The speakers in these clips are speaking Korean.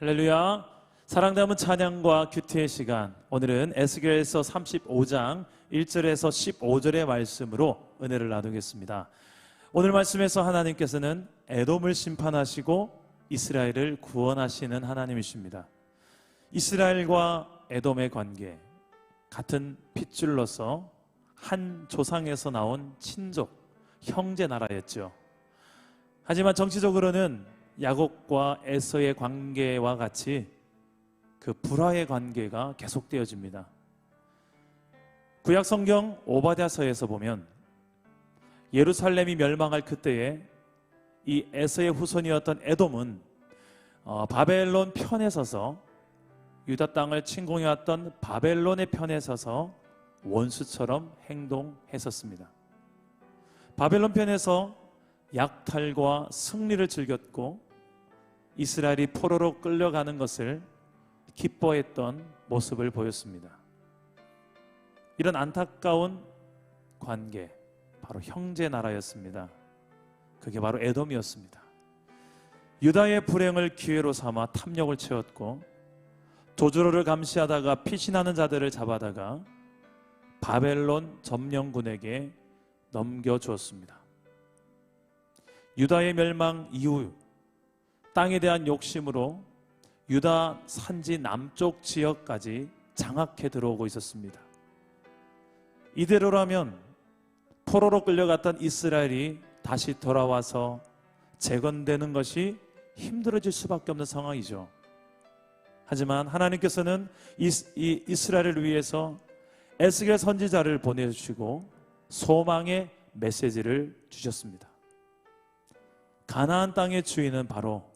할렐루야. 사랑 담은 찬양과 큐티의 시간. 오늘은 에스겔서 35장 1절에서 15절의 말씀으로 은혜를 나누겠습니다. 오늘 말씀에서 하나님께서는 에돔을 심판하시고 이스라엘을 구원하시는 하나님이십니다. 이스라엘과 에돔의 관계 같은 핏줄로서 한 조상에서 나온 친족 형제 나라였죠. 하지만 정치적으로는 야곱과 에서의 관계와 같이 그 불화의 관계가 계속되어집니다. 구약 성경 오바댜서에서 보면 예루살렘이 멸망할 그때에 이 에서의 후손이었던 에돔은 어, 바벨론 편에 서서 유다 땅을 침공해왔던 바벨론의 편에 서서 원수처럼 행동했었습니다. 바벨론 편에서 약탈과 승리를 즐겼고 이스라엘이 포로로 끌려가는 것을 기뻐했던 모습을 보였습니다. 이런 안타까운 관계, 바로 형제 나라였습니다. 그게 바로 에돔이었습니다. 유다의 불행을 기회로 삼아 탐욕을 채웠고 조주로를 감시하다가 피신하는 자들을 잡아다가 바벨론 점령군에게 넘겨 주었습니다. 유다의 멸망 이후 땅에 대한 욕심으로 유다 산지 남쪽 지역까지 장악해 들어오고 있었습니다. 이대로라면 포로로 끌려갔던 이스라엘이 다시 돌아와서 재건되는 것이 힘들어질 수밖에 없는 상황이죠. 하지만 하나님께서는 이, 이스라엘을 위해서 에스겔 선지자를 보내주시고 소망의 메시지를 주셨습니다. 가나안 땅의 주인은 바로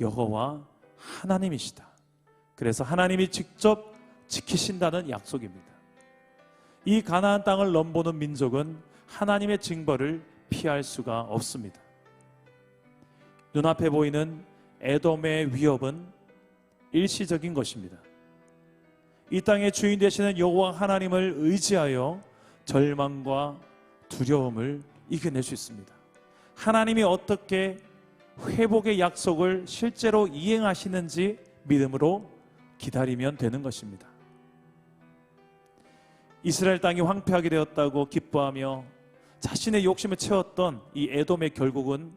여호와 하나님이시다. 그래서 하나님이 직접 지키신다는 약속입니다. 이 가나안 땅을 넘보는 민족은 하나님의 징벌을 피할 수가 없습니다. 눈앞에 보이는 에돔의 위협은 일시적인 것입니다. 이 땅의 주인 되시는 여호와 하나님을 의지하여 절망과 두려움을 이겨낼 수 있습니다. 하나님이 어떻게 회복의 약속을 실제로 이행하시는지 믿음으로 기다리면 되는 것입니다. 이스라엘 땅이 황폐하게 되었다고 기뻐하며 자신의 욕심을 채웠던 이 에돔의 결국은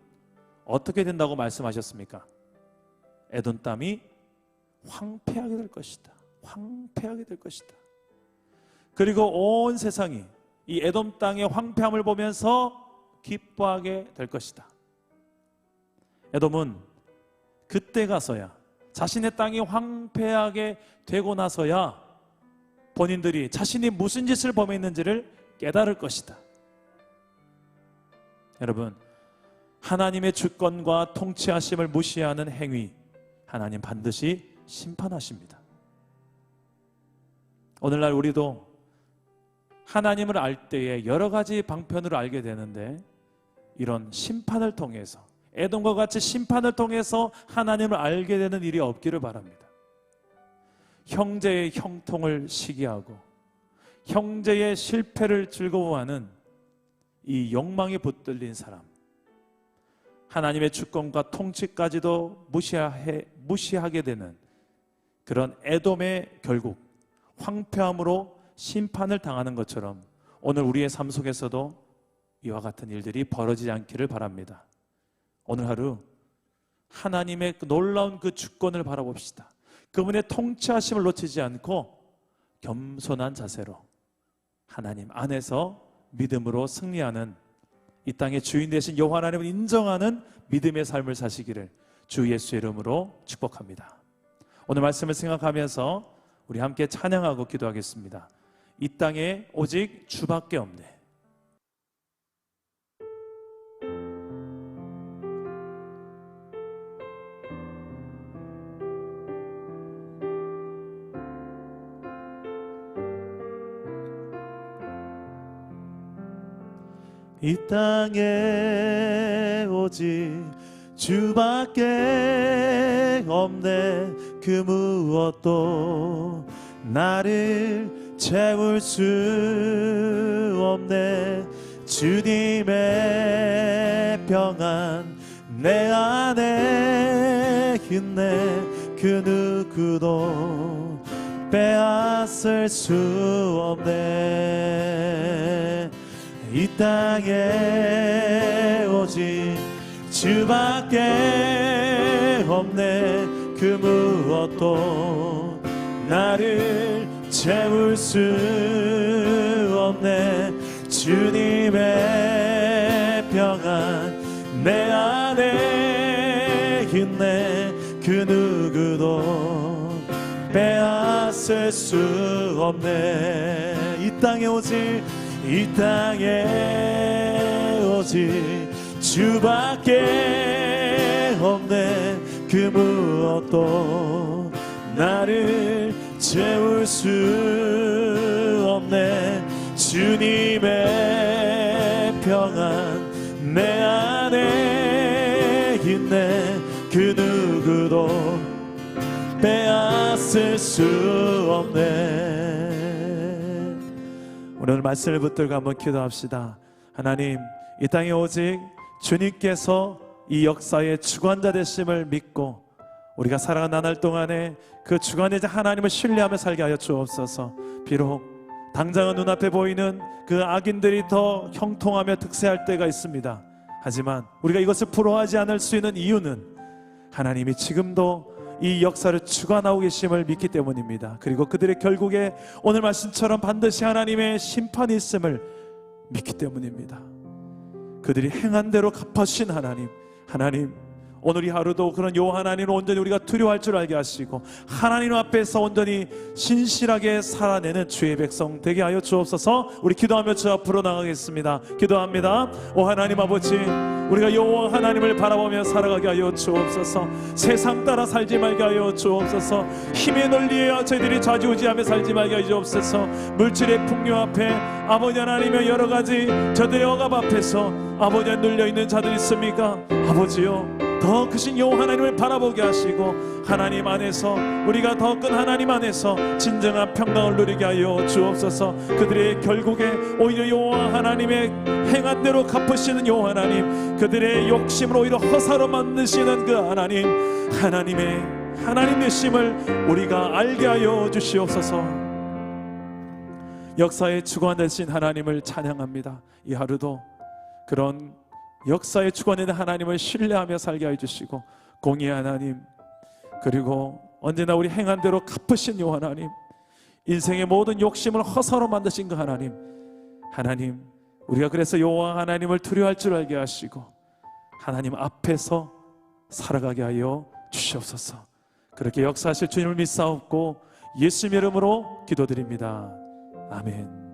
어떻게 된다고 말씀하셨습니까? 에돔 땅이 황폐하게 될 것이다. 황폐하게 될 것이다. 그리고 온 세상이 이 에돔 땅의 황폐함을 보면서 기뻐하게 될 것이다. 에돔은 그때 가서야 자신의 땅이 황폐하게 되고 나서야 본인들이 자신이 무슨 짓을 범했는지를 깨달을 것이다. 여러분, 하나님의 주권과 통치하심을 무시하는 행위, 하나님 반드시 심판하십니다. 오늘날 우리도 하나님을 알 때에 여러 가지 방편으로 알게 되는데 이런 심판을 통해서 애동과 같이 심판을 통해서 하나님을 알게 되는 일이 없기를 바랍니다. 형제의 형통을 시기하고 형제의 실패를 즐거워하는 이 욕망에 붙들린 사람 하나님의 주권과 통치까지도 무시해, 무시하게 되는 그런 애돔의 결국 황폐함으로 심판을 당하는 것처럼 오늘 우리의 삶 속에서도 이와 같은 일들이 벌어지지 않기를 바랍니다. 오늘 하루 하나님의 그 놀라운 그 주권을 바라봅시다. 그분의 통치하심을 놓치지 않고 겸손한 자세로 하나님 안에서 믿음으로 승리하는 이 땅의 주인 되신 여호와 하나님을 인정하는 믿음의 삶을 사시기를 주 예수의 이름으로 축복합니다. 오늘 말씀을 생각하면서 우리 함께 찬양하고 기도하겠습니다. 이 땅에 오직 주밖에 없네. 이 땅에 오직 주밖에 없네. 그 무엇도 나를 채울 수 없네. 주님의 평안 내 안에 있네. 그그 누구도 빼앗을 수 없네 이 땅에 오직 주밖에 없네. 그 무엇도 나를 채울 수 없네. 주님의 평안 내 안에 있네. 그 누구도 빼앗을 수 없네. 이 땅에 오직 이 땅에 오직 주밖에 없네. 그 무엇도 나를 채울 수 없네. 주님의 평안 내 안에 있네. 그 누구도 빼앗을 수 없네 오늘 말씀을 붙들고 한번 기도합시다. 하나님 이 땅에 오직 주님께서 이 역사의 주관자 되심을 믿고 우리가 살아간 나날 동안에 그 주관자 하나님을 신뢰하며 살게 하여 주옵소서. 비록 당장은 눈앞에 보이는 그 악인들이 더 형통하며 득세할 때가 있습니다. 하지만 우리가 이것을 부러워하지 않을 수 있는 이유는 하나님이 지금도 이 역사를 주관하고 계심을 믿기 때문입니다. 그리고 그들의 결국에 오늘 말씀처럼 반드시 하나님의 심판이 있음을 믿기 때문입니다. 그들이 행한 대로 갚아주신 하나님, 하나님 오늘 이 하루도 그런 요 하나님을 온전히 우리가 두려워할 줄 알게 하시고 하나님 앞에서 온전히 신실하게 살아내는 주의 백성 되게 하여 주옵소서. 우리 기도하며 주 앞으로 나가겠습니다. 기도합니다. 오 하나님 아버지 우리가 여호와 하나님을 바라보며 살아가게 하여 주옵소서. 세상 따라 살지 말게 하여 주옵소서. 힘의 논리에 저희들이 좌지우지하며 살지 말게 하여 주옵소서. 물질의 풍요 앞에 아버지 하나님의 여러 가지 저들의 억압 앞에서 아버지에 눌려 있는 자들 있습니까? 아버지요 더 크신 여호와 하나님을 바라보게 하시고 하나님 안에서 우리가 더 큰 하나님 안에서 진정한 평강을 누리게 하여 주옵소서. 그들의 결국에 오히려 여호와 하나님의 행한 대로 갚으시는 여호와 하나님 그들의 욕심을 오히려 허사로 만드시는 그 하나님 하나님의 하나님 되심을 우리가 알게 하여 주시옵소서. 역사의 주관 되신 하나님을 찬양합니다. 이 하루도 그런 역사의 주관인 하나님을 신뢰하며 살게 해주시고 공의 하나님 그리고 언제나 우리 행한 대로 갚으신 요 하나님 인생의 모든 욕심을 허사로 만드신 그 하나님 하나님 우리가 그래서 여호와 하나님을 두려워할 줄 알게 하시고 하나님 앞에서 살아가게 하여 주시옵소서. 그렇게 역사하실 주님을 믿사옵고 예수님 이름으로 기도드립니다. 아멘